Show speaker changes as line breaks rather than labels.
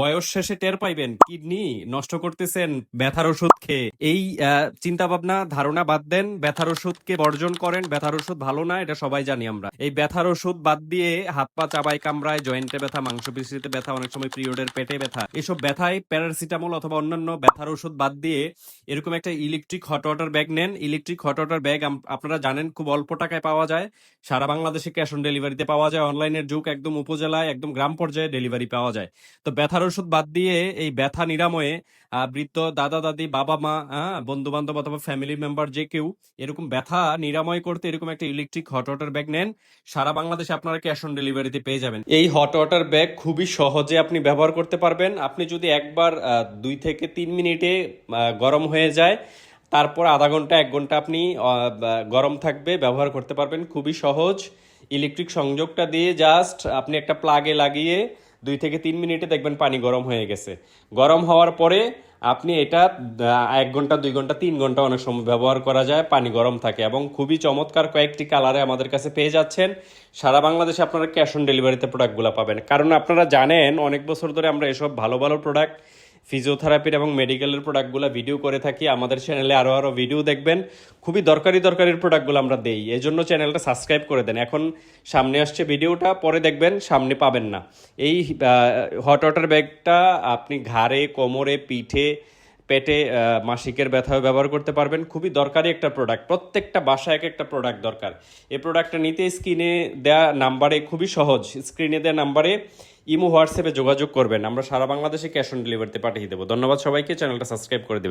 বয়স শেষে টের পাইবেন, কিডনি নষ্ট করতেছেন, ব্যথার ওষুধ খেয়ে। এই চিন্তা ভাবনা ধারণা বাদ দেন, ব্যথার ওষুধকে বর্জন করেন, ব্যথার ওষুধ ভালো না, এটা সবাই জানি আমরা। এই ব্যথার ওষুধ বাদ দিয়ে হাত পা চাবাই কামড়ায়, জয়েন্টে ব্যথা মাংস পেশিতে ব্যথা, অনেক সময় পিরিয়ডের পেটে ব্যথা, এসব ব্যথায় প্যারাসিটামল অথবা অন্যান্য ব্যথার ওষুধ বাদ দিয়ে এরকম একটা ইলেকট্রিক হট ওয়াটার ব্যাগ নেন। ইলেকট্রিক হট ওয়াটার ব্যাগ আপনারা জানেন, খুব অল্প টাকায় পাওয়া যায়। সারা বাংলাদেশে ক্যাশ অন ডেলিভারিতে পাওয়া যায়। অনলাইনের যুগ একদম উপজেলায়, একদম গ্রাম পর্যায়ে ডেলিভারি পাওয়া যায়। তো ব্যথার ওষুধ বাদ দিয়ে এই ব্যথা নিরাময়ে বৃদ্ধ দাদা, দাদি, বাবা, মা বন্ধু বান্ধব অথবা ফ্যামিলি মেম্বার যে কেউ এরকম ব্যথা নিরাময় করতে এরকম একটা ইলেকট্রিক হট ওয়াটার ব্যাগ নেন, সারা বাংলাদেশে আপনারা ক্যাশ অন ডেলিভারিতে পেয়ে যাবেন। এই হট ওয়াটার ব্যাগ খুবই সহজে আপনি ব্যবহার করতে পারবেন। আপনি যদি একবার দুই থেকে তিন মিনিটে গরম হয়ে যায়, তারপর আধা ঘণ্টা, এক ঘণ্টা আপনি গরম থাকবে, ব্যবহার করতে পারবেন। খুবই সহজ। ইলেকট্রিক সংযোগটা দিয়ে জাস্ট আপনি একটা প্লাগে লাগিয়ে দুই থেকে তিন মিনিটে দেখবেন পানি গরম হয়ে গেছে। গরম হওয়ার পরে আপনি এটা এক ঘণ্টা, দুই ঘণ্টা, তিন ঘণ্টা অনেক সময় ব্যবহার করা যায়, পানি গরম থাকে এবং খুবই চমৎকার কয়েকটি কালারে আমাদের কাছে পেয়ে যাচ্ছেন। সারা বাংলাদেশে আপনারা ক্যাশ অন ডেলিভারিতে প্রোডাক্টগুলো পাবেন। কারণ আপনারা জানেন, অনেক বছর ধরে আমরা এসব ভালো ভালো প্রোডাক্ট ফিজিওথেরাপির এবং মেডিকেলের প্রোডাক্টগুলো ভিডিও করে থাকি। আমাদের চ্যানেলে আরও আরও ভিডিও দেখবেন। খুবই দরকারি দরকারি প্রোডাক্টগুলো আমরা দেই। এই জন্য চ্যানেলটা সাবস্ক্রাইব করে দেন। এখন সামনে আসছে ভিডিওটা, পরে দেখবেন, সামনে পাবেন না। এই হট ওয়াটার ব্যাগটা আপনি ঘাড়ে, কোমরে, পিঠে পেটে মাসিকের ব্যথাও ব্যবহার করতে পারবেন। খুবই দরকারি একটা প্রোডাক্ট প্রত্যেকটা বাসায় এক একটা প্রোডাক্ট দরকার। এই প্রোডাক্টটা নিতে স্ক্রিনে দেয়া নাম্বারে খুবই সহজ। স্ক্রিনে দেয়া নাম্বারে ইমো, হোয়াটসঅ্যাপে যোগাযোগ করবেন। আমরা সারা বাংলাদেশে ক্যাশ অন ডেলিভারিতে পাঠিয়ে দেবো। ধন্যবাদ সবাইকে। চ্যানেলটা সাবস্ক্রাইব করে দেবেন।